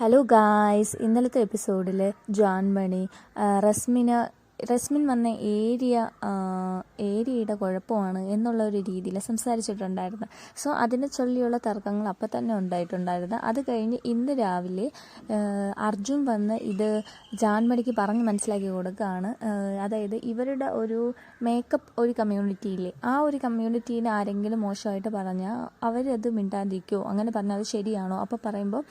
Hello guys ഇന്നലത്തെ എപ്പിസോഡിൽ John മണി റസ്മിന റസ്മിൻ വന്ന ഏരിയ ഏരിയയുടെ കുഴപ്പമാണ് എന്നുള്ള ഒരു രീതിയിൽ സംസാരിച്ചിട്ടുണ്ടായിരുന്നു. സോ അതിനെ ചൊല്ലിയുള്ള തർക്കങ്ങൾ അപ്പം തന്നെ ഉണ്ടായിട്ടുണ്ടായിരുന്നു. അത് കഴിഞ്ഞ് ഇന്ന് രാവിലെ അർജുൻ വന്ന് ഇത് ജാൻമണിക്ക് പറഞ്ഞ് മനസ്സിലാക്കി കൊടുക്കുകയാണ്. അതായത് ഇവരുടെ ഒരു മേക്കപ്പ് ഒരു കമ്മ്യൂണിറ്റിയില്ലേ ആ ഒരു കമ്മ്യൂണിറ്റിയിൽ ആരെങ്കിലും മോശമായിട്ട് പറഞ്ഞാൽ അവരത് മിണ്ടാതിരിക്കുമോ അങ്ങനെ പറഞ്ഞാൽ അത് ശരിയാണോ? അപ്പോൾ പറയുമ്പോൾ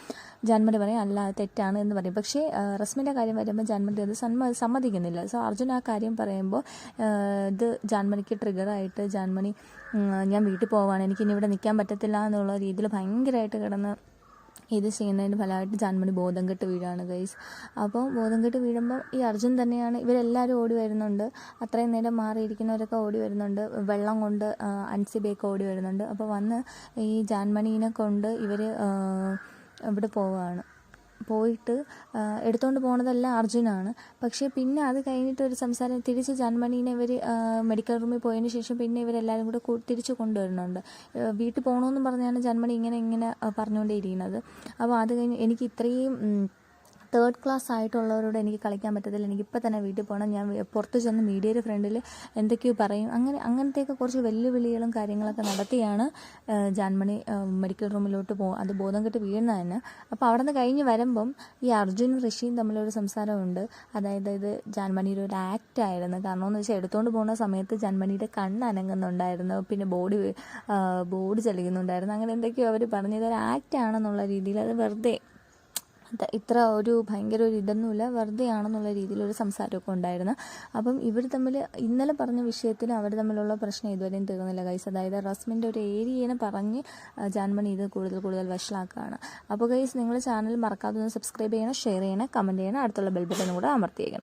ജാൻമണി പറയും അല്ല തെറ്റാണ് എന്ന് പറയും. പക്ഷേ റസ്മിന്റെ കാര്യം വരുമ്പോൾ ജാൻമണി അത് സമ്മ സമ്മതിക്കുന്നില്ല. സോ അർജുൻ ആ കാര്യം പറയുമ്പോൾ ഇത് ജാൻമണിക്ക് ട്രിഗറായിട്ട് ജാൻമണി ഞാൻ വീട്ടിൽ പോവാണ് എനിക്ക് ഇനി ഇവിടെ നിൽക്കാൻ പറ്റത്തില്ല എന്നുള്ള രീതിയിൽ ഭയങ്കരമായിട്ട് കിടന്ന് ഇത് ചെയ്യുന്നതിന് ഫലമായിട്ട് ജാൻമണി ബോധം കെട്ട് വീഴാണ് ഗൈസ് അപ്പോൾ ബോധം കെട്ട് വീഴുമ്പോൾ ഈ അർജുൻ തന്നെയാണ് ഇവരെല്ലാവരും ഓടി വരുന്നുണ്ട്. അത്രയും നേരം മാറിയിരിക്കുന്നവരൊക്കെ ഓടി വരുന്നുണ്ട്. വെള്ളം കൊണ്ട് അൻസിബയൊക്കെ ഓടി വരുന്നുണ്ട്. അപ്പോൾ വന്ന് ഈ ജാൻമണീനെ കൊണ്ട് ഇവർ ഇവിടെ പോവുകയാണ് പോയിട്ട് എടുത്തുകൊണ്ട് പോണതെല്ലാം അർജുനാണ്. പക്ഷേ പിന്നെ അത് കഴിഞ്ഞിട്ട് ഒരു സംസാരം തിരിച്ച് ജന്മണീനെ ഇവർ മെഡിക്കൽ റൂമിൽ പോയതിന് ശേഷം പിന്നെ ഇവരെല്ലാവരും കൂടെ തിരിച്ച് കൊണ്ടുവരുന്നുണ്ട്. വീട്ടിൽ പോകണമെന്നും പറഞ്ഞാണ് ജന്മണി ഇങ്ങനെ ഇങ്ങനെ പറഞ്ഞുകൊണ്ടേ ഇരിക്കുന്നത്. അപ്പോൾ അത് കഴിഞ്ഞ് എനിക്ക് ഇത്രയും തേർഡ് ക്ലാസ് ആയിട്ടുള്ളവരോട് എനിക്ക് കളിക്കാൻ പറ്റത്തില്ല. എനിക്കിപ്പോൾ തന്നെ വീട്ടിൽ പോകണം ഞാൻ പുറത്ത് ചെന്ന് മീഡിയയുടെ ഫ്രണ്ടിൽ എന്തൊക്കെയോ പറയും. അങ്ങനെ അങ്ങനത്തെയൊക്കെ കുറച്ച് വെല്ലുവിളികളും കാര്യങ്ങളൊക്കെ നടത്തിയാണ് ജാൻമണി മെഡിക്കൽ റൂമിലോട്ട് പോ അത് ബോധം കെട്ട് വീഴുന്ന തന്നെ. അപ്പോൾ അവിടെ നിന്ന് കഴിഞ്ഞ് വരുമ്പം ഈ അർജുനും ഋഷിയും തമ്മിലൊരു സംസാരമുണ്ട്. അതായത് ഇത് ജാൻമണിയുടെ ഒരു ആക്റ്റ് ആയിരുന്നു. കാരണം എന്ന് വെച്ചാൽ എടുത്തുകൊണ്ട് പോകുന്ന സമയത്ത് ജാൻമണിയുടെ കണ്ണ് അനങ്ങുന്നുണ്ടായിരുന്നു. പിന്നെ ബോഡി ബോഡി ചലിക്കുന്നുണ്ടായിരുന്നു. അങ്ങനെ എന്തൊക്കെയോ അവർ പറഞ്ഞത് ഒരു ആക്റ്റ് ആണെന്നുള്ള രീതിയിൽ അത് വെറുതെ ഇത്ര ഒരു ഭയങ്കര ഒരു ഇതൊന്നുമില്ല. വെറുതെ ആണെന്നുള്ള രീതിയിലൊരു സംസാരമൊക്കെ ഉണ്ടായിരുന്നു. അപ്പം ഇവർ തമ്മിൽ ഇന്നലെ പറഞ്ഞ വിഷയത്തിൽ അവർ തമ്മിലുള്ള പ്രശ്നം ഇതുവരെയും തീർന്നില്ല ഗൈസ് അതായത് റസ്മിന്റെ ഒരു ഏരിയനെ പറഞ്ഞ് ജാൻമണി ഇത് കൂടുതൽ കൂടുതൽ വഷളാക്കുകയാണ്. അപ്പോൾ ഗൈസ് നിങ്ങൾ ചാനൽ മറക്കാതെ ഒന്ന് സബ്സ്ക്രൈബ് ചെയ്യണം ഷെയർ ചെയ്യണം കമന്റ് ചെയ്യണം. അടുത്തുള്ള ബെൽ ബട്ടൺ കൂടെ അമർത്തിയേക്കണം.